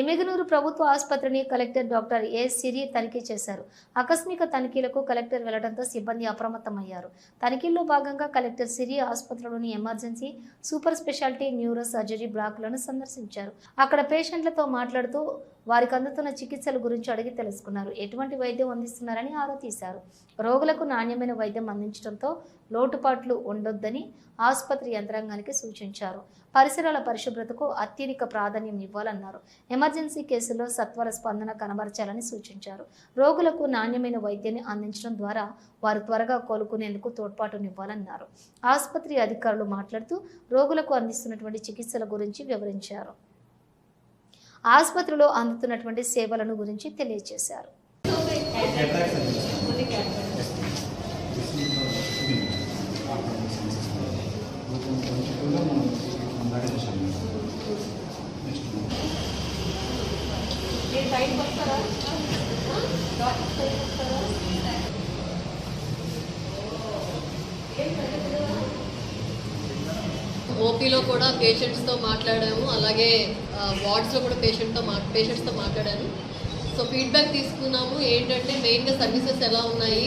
ఎమ్మిగనూరు ప్రభుత్వ ఆసుపత్రిని collector doctor ఏ సిరి తనిఖీ చేశారు. ఆకస్మిక తనిఖీలకు కలెక్టర్ వెళ్ళడంతో సిబ్బంది అప్రమత్తమయ్యారు. తనిఖీల్లో భాగంగా collector Siri ఆసుపత్రిలోని emergency super speciality neuro surgery బ్లాక్లను సందర్శించారు. అక్కడ పేషెంట్లతో మాట్లాడుతూ వారికి అందుతున్న చికిత్సల గురించి అడిగి తెలుసుకున్నారు. ఎటువంటి వైద్యం అందిస్తున్నారని ఆరా తీశారు. రోగులకు నాణ్యమైన వైద్యం అందించడంతో లోటుపాట్లు ఉండొద్దని ఆసుపత్రి యంత్రాంగానికి సూచించారు. పరిసరాల పరిశుభ్రతకు అత్యధిక ప్రాధాన్యం ఇవ్వాలన్నారు. ఎమర్జెన్సీ కేసుల్లో సత్వర స్పందన కనబరచాలని సూచించారు. రోగులకు నాణ్యమైన వైద్యాన్ని అందించడం ద్వారా వారు త్వరగా కోలుకునేందుకు తోడ్పాటునివ్వాలన్నారు. ఆసుపత్రి అధికారులు మాట్లాడుతూ రోగులకు అందిస్తున్నటువంటి చికిత్సల గురించి వివరించారు. ఆసుపత్రిలో అందుతున్నటువంటి సేవలను గురించి తెలియజేశారు. ఓపీలో కూడా పేషెంట్స్తో మాట్లాడాము. అలాగే వార్డ్స్లో కూడా పేషెంట్తో మా పేషెంట్స్తో మాట్లాడాను. సో ఫీడ్బ్యాక్ తీసుకున్నాము. ఏంటంటే మెయిన్గా సర్వీసెస్ ఎలా ఉన్నాయి?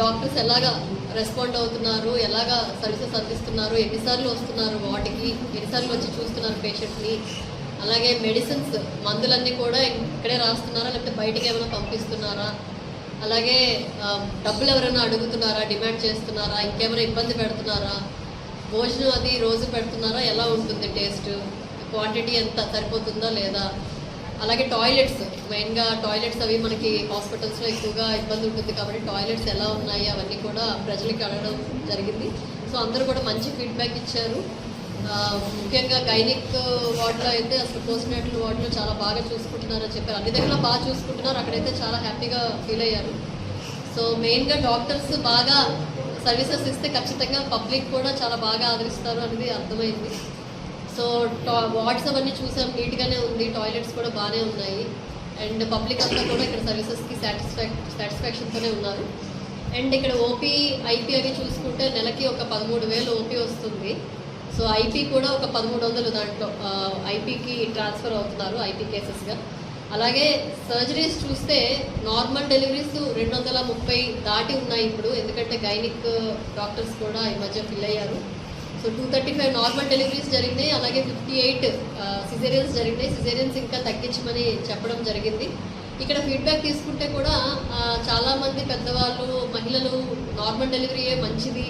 డాక్టర్స్ ఎలాగా రెస్పాండ్ అవుతున్నారు? ఎలాగా సర్వీసెస్ అందిస్తున్నారు? ఎన్నిసార్లు వస్తున్నారు వాటికి? ఎన్నిసార్లు వచ్చి చూస్తున్నారు పేషెంట్ని అలాగే మెడిసిన్స్ మందులన్నీ కూడా ఇక్కడే రాస్తున్నారా? లేకపోతే బయటికి ఏమైనా పంపిస్తున్నారా? అలాగే డబ్బులు ఎవరైనా అడుగుతున్నారా? డిమాండ్ చేస్తున్నారా? ఇంకేమైనా ఇబ్బంది పెడుతున్నారా? భోజనం అది రోజు పెడుతున్నారా? ఎలా ఉంటుంది టేస్ట్? క్వాంటిటీ ఎంత సరిపోతుందా లేదా? అలాగే టాయిలెట్స్ మెయిన్గా టాయిలెట్స్ అవి మనకి హాస్పిటల్స్లో ఎక్కువగా ఇబ్బంది ఉంటుంది కాబట్టి టాయిలెట్స్ ఎలా ఉన్నాయి అవన్నీ కూడా ప్రజలకి అడగడం జరిగింది. సో అందరూ కూడా మంచి ఫీడ్బ్యాక్ ఇచ్చారు. ముఖ్యంగా గైనిక్ వార్డులో అయితే అసలు పోస్ట్ నేటల్ వార్డులో చాలా బాగా చూసుకుంటున్నారని చెప్పారు. అన్ని దగ్గర బాగా చూసుకుంటున్నారు. అక్కడైతే చాలా హ్యాపీగా ఫీల్ అయ్యారు. సో మెయిన్గా డాక్టర్స్ బాగా సర్వీసెస్ ఇస్తే ఖచ్చితంగా పబ్లిక్ కూడా చాలా బాగా ఆదరిస్తారు అనేది అర్థమైంది. సో టా వార్డ్స్ అవన్నీ చూసాం నీట్గానే ఉంది టాయిలెట్స్ కూడా బాగానే ఉన్నాయి. అండ్ పబ్లిక్ అంతా కూడా ఇక్కడ సర్వీసెస్కి సాటిస్ఫాక్ సాటిస్ఫాక్షన్తోనే ఉన్నారు. అండ్ ఇక్కడ ఓపీ ఐపీ అని చూసుకుంటే నెలకి ఒక పదమూడు వేలు ఓపీ వస్తుంది. సో ఐపీ కూడా ఒక పదమూడు వందలు దాంట్లో ఐపీకి ట్రాన్స్ఫర్ అవుతున్నారు ఐపీ కేసెస్గా. అలాగే సర్జరీస్ చూస్తే నార్మల్ డెలివరీస్ రెండు వందల ముప్పై దాటి ఉన్నాయి ఇప్పుడు. ఎందుకంటే గైనిక్ uh, డాక్టర్స్ కూడా ఈ మధ్య ఫిల్ అయ్యారు. So two thirty five normal deliveries జరిగినాయి. అలాగే ఫిఫ్టీ ఎయిట్ uh, సిజేరియన్స్ జరిగినాయి. సిజేరియన్స్ ఇంకా తగ్గించమని చెప్పడం జరిగింది. ఇక్కడ ఫీడ్బ్యాక్ తీసుకుంటే కూడా uh, చాలామంది పెద్దవాళ్ళు మహిళలు నార్మల్ డెలివరీయే మంచిది.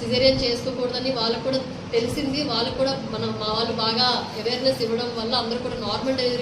సిజేరియన్ చేసుకోకూడదని వాళ్ళకు కూడా తెలిసింది. వాళ్ళకు కూడా మనం మా వాళ్ళు బాగా అవేర్నెస్ ఇవ్వడం వల్ల అందరూ కూడా నార్మల్ డెలివరీ